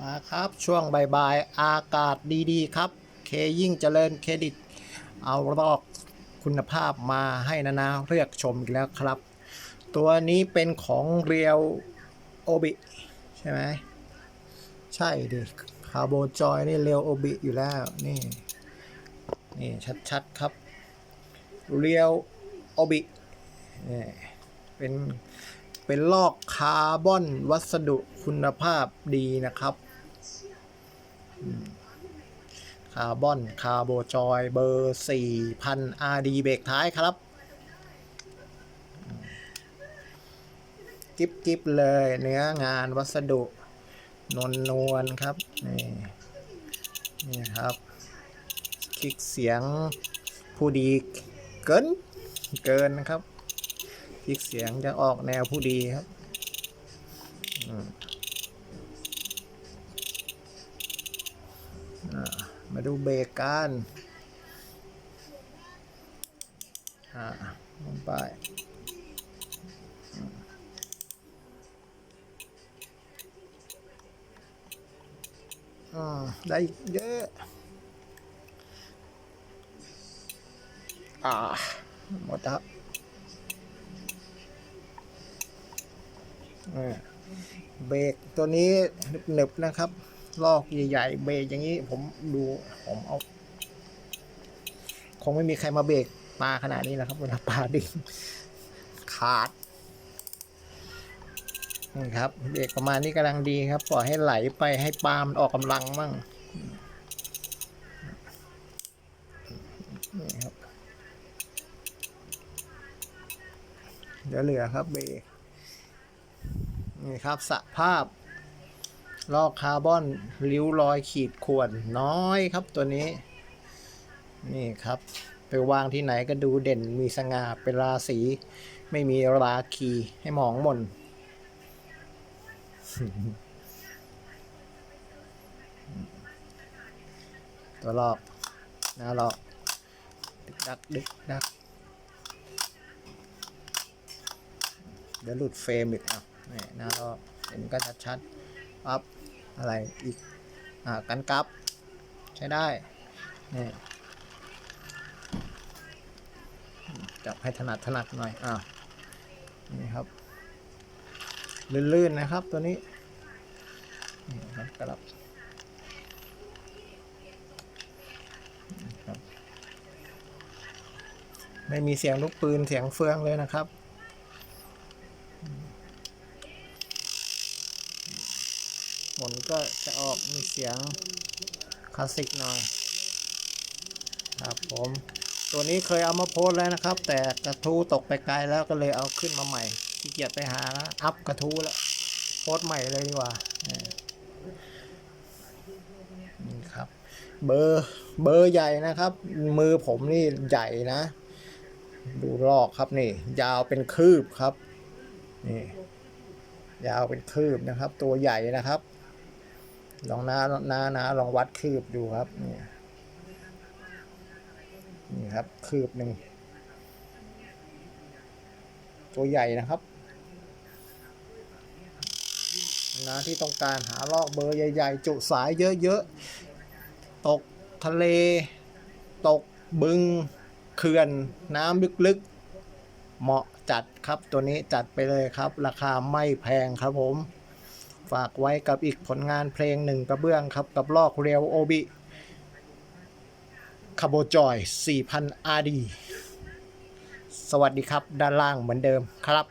มาครับช่วงบ่ายๆอากาศดีๆ ครับ เคยิ่งเจริญเครดิต เอาลอกคุณภาพมาให้นานาเลือกชมอีกแล้วครับ ตัวนี้เป็นของเรียวโอบิใช่ไหมใช่ดิคาร์โบจอยนี่เรียวโอบิอยู่แล้วนี่นี่ชัดๆครับเรียวโอบินี่เป็นเป็นลอกคาร์บอนวัสดุคุณภาพดีนะครับ คาร์บอน คาร์โบจอย เบอร์4,000 RD เบรกท้ายครับ กิบกิบเลย เนื้องานวัสดุ นวลนวลครับ นี่ นี่ครับ คลิกเสียงผู้ดีเกิน เกินนะครับ คลิกเสียงจะออกแนวผู้ดีครับ มาดูเบรกกันอ่าลงไปอืมอ่าได้เยอะอ่าหมดแล้วอ่าเบรกตัวนี้หนึบๆนะครับ ลอกใหญ่ๆเบรกอย่างนี้ ผมดูผมเอา คงไม่มีใครมาเบรกปลาขนาดนี้นะครับเวลาปลาดึงขาดนี่ครับเบรกประมาณนี้กำลังดีครับ ปล่อยให้ไหลไปให้ปลามันออกกำลังมั่งนี่ครับเดี๋ยวเหลือครับเบรกนี่ครับสภาพ ลอกคาร์บอนริ้วรอยขีดข่วนน้อยครับตัวนี้ นี่ครับ ไปวางที่ไหนก็ดูเด่นมีสง่าเป็นราศีไม่มีราคีให้มองมนตัวลอกหน้าลอกดึกดักดึกดักเดี๋ยวหลุดเฟรมอีกอะนี่หน้าก็เห็นก็ชัดๆ ปั๊บอะไรอีก อ่า กันกลับ ใช้ได้นี่จับให้ถนัดถนัดหน่อย อ่า นี่ครับ ลื่นๆนะครับตัวนี้ นี่ครับกลับไม่มีเสียงลูกปืนเสียงเฟืองเลยนะครับ หมุนก็จะออกมีเสียงคลาสสิกหน่อยครับผมตัวนี้เคยเอามาโพสแล้วนะครับ แต่กระทู้ตกไปไกลแล้วก็เลยเอาขึ้นมาใหม่ขี้เกียจไปหานะอัพกระทู้แล้วโพสใหม่เลยดีกว่านี่ครับ เบอร์เบอร์ใหญ่นะครับ มือผมนี่ใหญ่นะ ดูลอกครับนี่ ยาวเป็นคืบครับนี่ยาวเป็นคืบนะครับ ตัวใหญ่นะครับ ลองน้าน้าน้าลองวัดคืบดูครับนี่นี่ครับคืบหนึ่งตัวใหญ่นะครับนะที่ต้องการหาลอกเบอร์ใหญ่ๆ จุสายเยอะๆ ตกทะเล ตกบึงเขื่อนน้ำลึกๆ เหมาะจัดครับตัวนี้จัดไปเลยครับ ราคาไม่แพงครับผม ฝากไว้กับอีกผลงานเพลงหนึ่งกระเบื้องครับ กับลอกเรียวโอบิคาโบจอย 4,000 RD สวัสดีครับ ด้านล่างเหมือนเดิมครับ